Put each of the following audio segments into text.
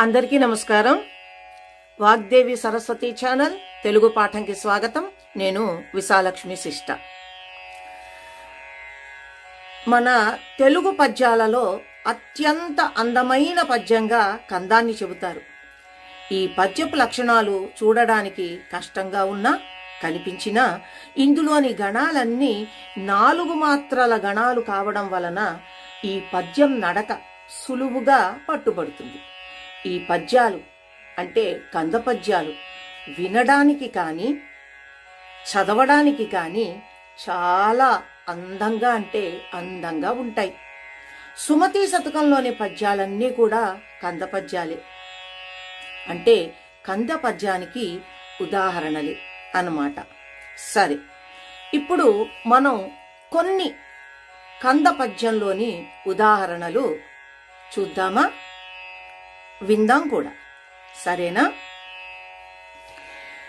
అందరికీ నమస్కారం. వాగ్దేవి సరస్వతి ఛానల్ తెలుగు పాఠంకి స్వాగతం. నేను విశాలక్ష్మి శిష్ట. మన తెలుగు పద్యాలలో అత్యంత అందమైన పద్యంగా కందాన్ని చెబుతారు. ఈ పద్యపు లక్షణాలు చూడడానికి కష్టంగా ఉన్నా కనిపించినా ఇందులోని గణాలన్నీ నాలుగు మాత్రల గణాలు కావడం వలన ఈ పద్యం నడక సులువుగా పట్టుబడుతుంది. ఈ పద్యాలు అంటే కంద పద్యాలు వినడానికి కానీ చదవడానికి కానీ చాలా అందంగా అంటే అందంగా ఉంటాయి. సుమతి శతకంలోని పద్యాలన్నీ కూడా కంద పద్యాలే అంటే కంద పద్యానికి ఉదాహరణలే అన్నమాట. సరే ఇప్పుడు మనం కొన్ని కంద పద్యంలోని ఉదాహరణలు చూద్దామా? విందాం కూడా. సరేనా?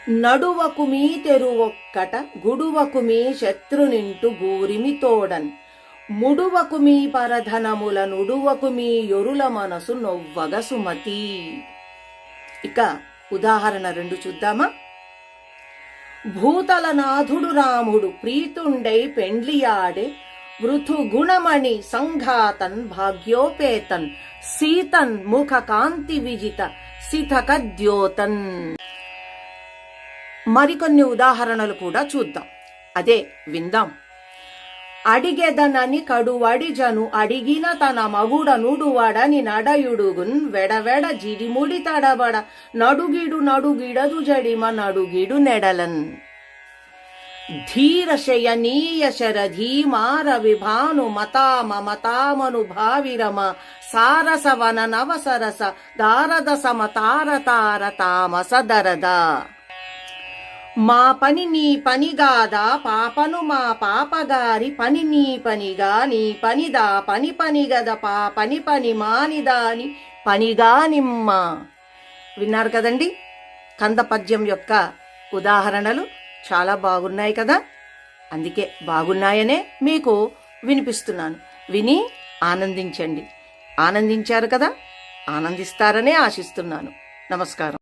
నడువకు మీ తెరువొక్కట గుడువకు మీ శత్రునింటు గూరిమి తోడన్. ముడువకు మీ పరధనముల నుడువకు మీ యొరుల మనసు నొవ్వగ సుమతి. ఇక ఉదాహరణ రెండు చూద్దామా? భూతల నాథుడు రాముడు ప్రీతుండై పెండ్లియాడే వృథు గుణమణి సంఘాతన్ భాగ్యోపేతన్ సీతన్ ముఖ కాంతి విజిత సితకద్యోతన్ మరికొన్ని ఉదాహరణలు కూడా చూద్దాం. అదే విందాం. అడిగెదనని కడువడిజను అడిగిన తన మగుడ నుడువాడని నడయుడుగున్ వెడవెడ జిడిముడి తడబడ నడుగిడు నడుగిడదు జడిమ నడుగిడు నెడలన్. ధీర శయనీయ శరధీమార విభాను మతామ మతామను భావిరమ సారసవన నవసరస దారద సమతార తార తామస దరద మా పని నీ పనిగాదా పాపను మా పాపగారి పని నీ పనిగా నీ పనిదా పని పని గద పా పని పని మానిదాని పనిగా నిమ్మ విన్నారు కదండి? కంద పద్యం యొక్క ఉదాహరణలు చాలా బాగున్నాయి కదా? అందుకే బాగున్నాయనే మీకు వినిపిస్తున్నాను. విని ఆనందించండి. ఆనందించారు కదా? ఆనందిస్తారనే ఆశిస్తున్నాను. నమస్కారం.